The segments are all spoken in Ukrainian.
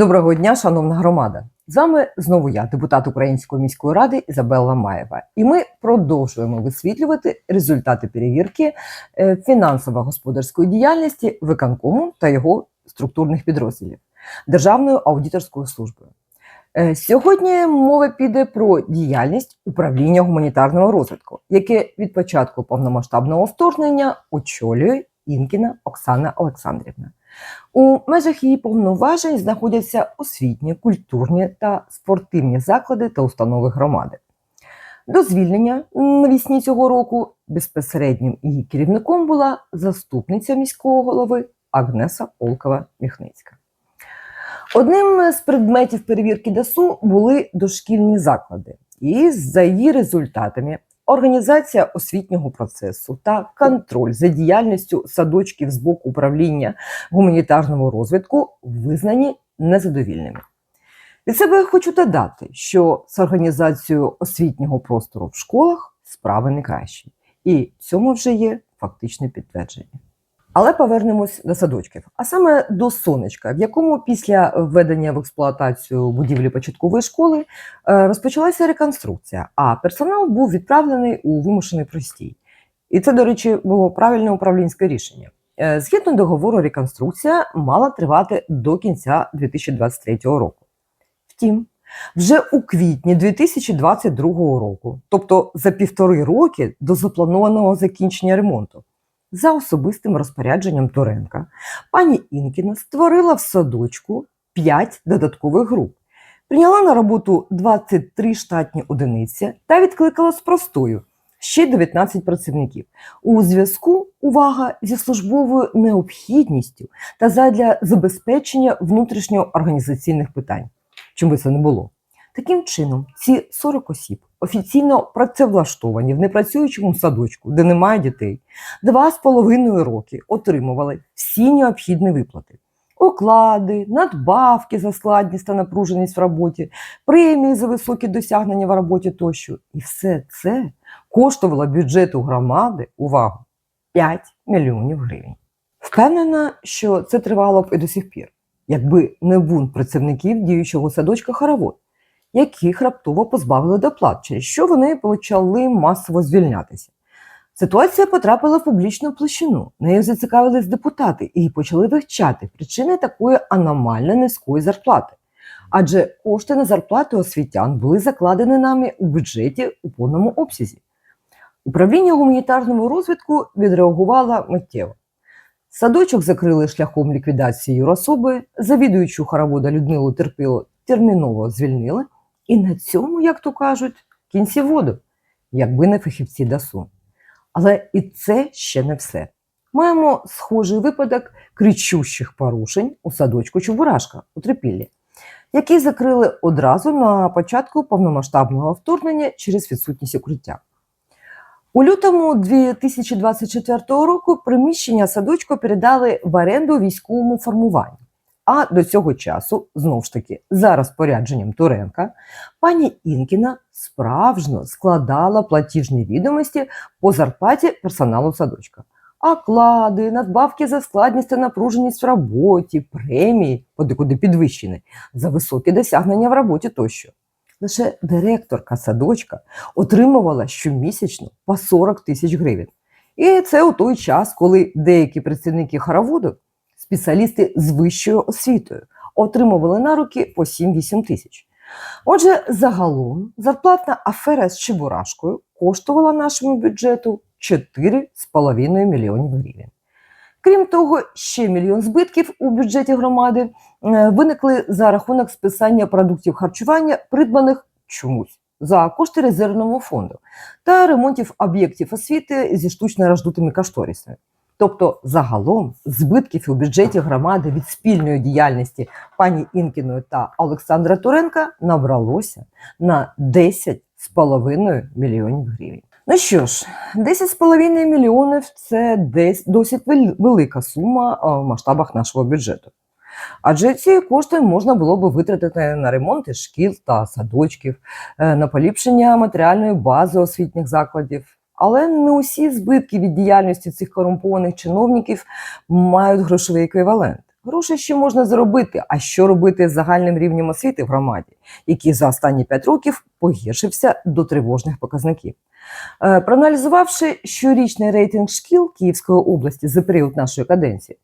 Доброго дня, шановна громада. З вами знову я, депутат Української міської ради Ізабелла Маєва. І ми продовжуємо висвітлювати результати перевірки е, фінансово-господарської діяльності виконкому та його структурних підрозділів Державною аудиторською службою. Е, Сьогодні мова піде про діяльність управління гуманітарного розвитку, яке від початку повномасштабного вторгнення очолює Інкіна Оксана Олександрівна. У межах її повноважень знаходяться освітні, культурні та спортивні заклади та установи громади. До звільнення навісні цього року безпосереднім її керівником була заступниця міського голови Агнеса Олкова-Міхницька. Одним з предметів перевірки ДАСУ були дошкільні заклади, і за її результатами організація освітнього процесу та контроль за діяльністю садочків з боку управління гуманітарного розвитку визнані незадовільними. Від себе я хочу додати, що з організацією освітнього простору в школах справи не кращі, і цьому вже є фактичне підтвердження. Але повернемось до садочків, а саме до сонечка, в якому після введення в експлуатацію будівлі початкової школи е, розпочалася реконструкція, а персонал був відправлений у вимушений простій. І це, до речі, було правильне управлінське рішення. Е, Згідно договору, реконструкція мала тривати до кінця 2023 року. Втім, вже у квітні 2022 року, тобто за півтори роки до запланованого закінчення ремонту, за особистим розпорядженням Туренка, пані Інкіна створила в садочку 5 додаткових груп, прийняла на роботу 23 штатні одиниці та відкликала з простою ще 19 працівників. У зв'язку, увага, зі службовою необхідністю та задля забезпечення внутрішньоорганізаційних питань. Би це не було. Таким чином, ці 40 осіб офіційно працевлаштовані в непрацюючому садочку, де немає дітей, два з половиною роки отримували всі необхідні виплати: оклади, надбавки за складність та напруженість в роботі, премії за високі досягнення в роботі тощо. І все це коштувало бюджету громади увагу 5 мільйонів гривень. Впевнена, що це тривало б і до сих пір, якби не бунт працівників діючого садочка Хоровод, яких раптово позбавили доплат, через що вони почали масово звільнятися. Ситуація потрапила в публічну площину. Нею зацікавились депутати і почали вивчати причини такої аномально низької зарплати. Адже кошти на зарплати освітян були закладені нами у бюджеті у повному обсязі. Управління гуманітарного розвитку відреагувало миттєво. Садочок закрили шляхом ліквідації юрособи, завідуючу хоровода Людмилу Терпило терміново звільнили, і на цьому, як то кажуть, кінці воду, якби не фахівці ДАСУ. Але і це ще не все. Маємо схожий випадок кричущих порушень у садочку Чебурашка у Трипіллі, який закрили одразу на початку повномасштабного вторгнення через відсутність укриття. У лютому 2024 року приміщення садочку передали в оренду військовому формуванню. А до цього часу, знов ж таки, за розпорядженням Туренка, пані Інкіна справжньо складала платіжні відомості по зарплаті персоналу садочка. Оклади, надбавки за складність та напруженість в роботі, премії, подекуди підвищені, за високі досягнення в роботі тощо. Лише директорка садочка отримувала щомісячно по 40 тисяч гривень. І це у той час, коли деякі працівники хороводу, спеціалісти з вищою освітою, отримували на руки по 7-8 тисяч. Отже, загалом зарплатна афера з Чебурашкою коштувала нашому бюджету 4,5 мільйонів гривень. Крім того, ще мільйон збитків у бюджеті громади е, виникли за рахунок списання продуктів харчування, придбаних чомусь за кошти резервного фонду та ремонтів об'єктів освіти зі штучно роздутими кошторисами. Тобто, загалом збитків у бюджеті громади від спільної діяльності пані Інкіної та Олександра Туренка набралося на 10,5 мільйонів гривень. Ну що ж, 10,5 мільйонів це десь досить велика сума в масштабах нашого бюджету. Адже ці кошти можна було би витратити на ремонти шкіл та садочків, е, на поліпшення матеріальної бази освітніх закладів. Але не усі збитки від діяльності цих корумпованих чиновників мають грошовий еквівалент. Гроші ще можна заробити. А що робити з загальним рівнем освіти в громаді, який за останні 5 років погіршився до тривожних показників? Е, Проаналізувавши щорічний рейтинг шкіл Київської області за період нашої каденції,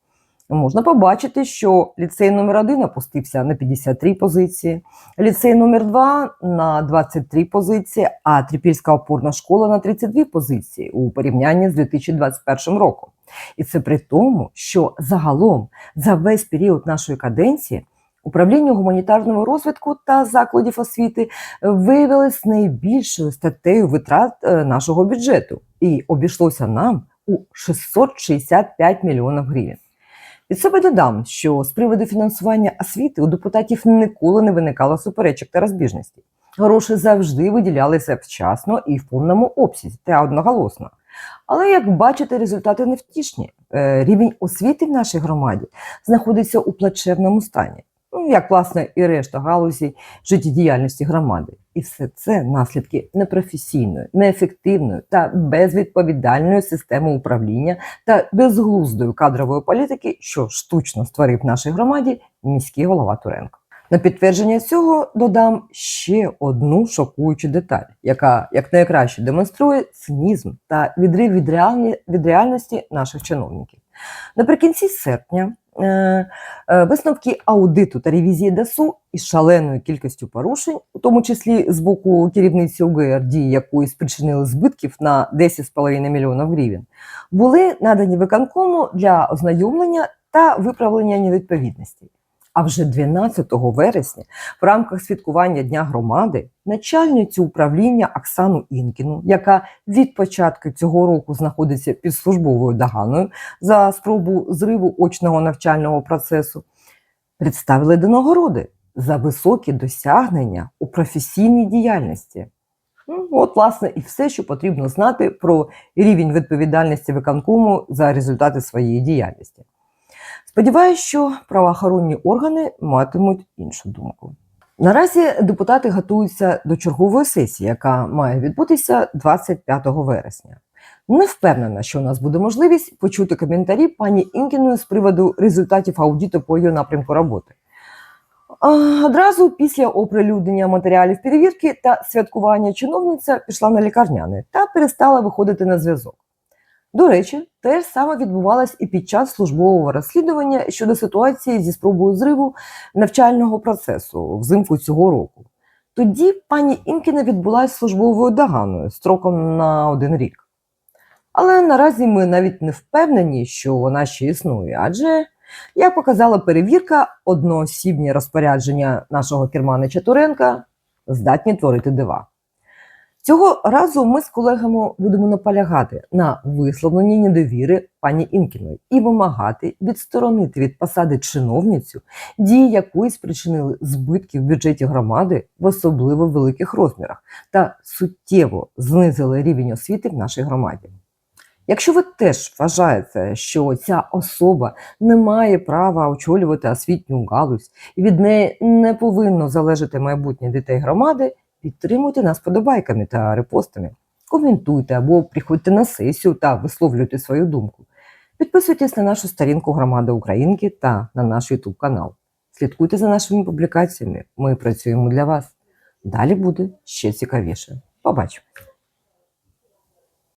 можна побачити, що ліцей номер 1 опустився на 53 позиції, ліцей номер 2 на 23 позиції, а Трипільська опорна школа на 32 позиції у порівнянні з 2021 роком. І це при тому, що загалом за весь період нашої каденції управління гуманітарного розвитку та закладів освіти виявилось найбільшою статтею витрат е, нашого бюджету і обійшлося нам у 665 мільйонів гривень. Від себе додам, що з приводу фінансування освіти у депутатів ніколи не виникало суперечок та розбіжностей. Гроші завжди виділялися вчасно і в повному обсязі та одноголосно. Але як бачите, результати невтішні. Е, Рівень освіти в нашій громаді знаходиться у плачевному стані, ну як власне і решта галузей життєдіяльності громади. І все це наслідки непрофесійної, неефективної та безвідповідальної системи управління та безглуздої кадрової політики, що штучно створив нашій громаді міський голова Туренко. На підтвердження цього додам ще одну шокуючу деталь, яка як найкраще демонструє цинізм та відрив від, реальності наших чиновників. Наприкінці серпня висновки аудиту та ревізії ДАСУ із шаленою кількістю порушень, у тому числі з боку керівниці УГР, дії якої спричинили збитків на 10,5 мільйонів гривень, були надані виконкому для ознайомлення та виправлення невідповідностей. А вже 12 вересня в рамках святкування Дня громади начальницю управління Оксану Інкіну, яка від початку цього року знаходиться під службовою доганою за спробу зриву очного навчального процесу, представили до нагороди за високі досягнення у професійній діяльності. Ну, От, власне, і все, що потрібно знати про рівень відповідальності виконкому за результати своєї діяльності. Сподіваюсь, що правоохоронні органи матимуть іншу думку. Наразі депутати готуються до чергової сесії, яка має відбутися 25 вересня. Не впевнена, що у нас буде можливість почути коментарі пані Інкіної з приводу результатів аудиту по її напрямку роботи. Одразу після оприлюднення матеріалів перевірки та святкування чиновниця пішла на лікарняне та перестала виходити на зв'язок. До речі, те ж саме відбувалось і під час службового розслідування щодо ситуації зі спробою зриву навчального процесу взимку цього року. Тоді пані Інкіна відбулася службовою доганою строком на один рік. Але наразі ми навіть не впевнені, що вона ще існує, адже, як показала перевірка, одноосібні розпорядження нашого керманича Туренка здатні творити дива. Цього разу ми з колегами будемо наполягати на висловленні недовіри пані Інкіної і вимагати відсторонити від посади чиновницю, дії якої спричинили збитки в бюджеті громади в особливо великих розмірах та суттєво знизили рівень освіти в нашій громаді. Якщо ви теж вважаєте, що ця особа не має права очолювати освітню галузь і від неї не повинно залежати майбутнє дітей громади, підтримуйте нас подобайками та репостами, коментуйте або приходьте на сесію та висловлюйте свою думку. Підписуйтесь на нашу сторінку Громада Українки та на наш YouTube канал. Слідкуйте за нашими публікаціями. Ми працюємо для вас. Далі буде ще цікавіше. Побачимо!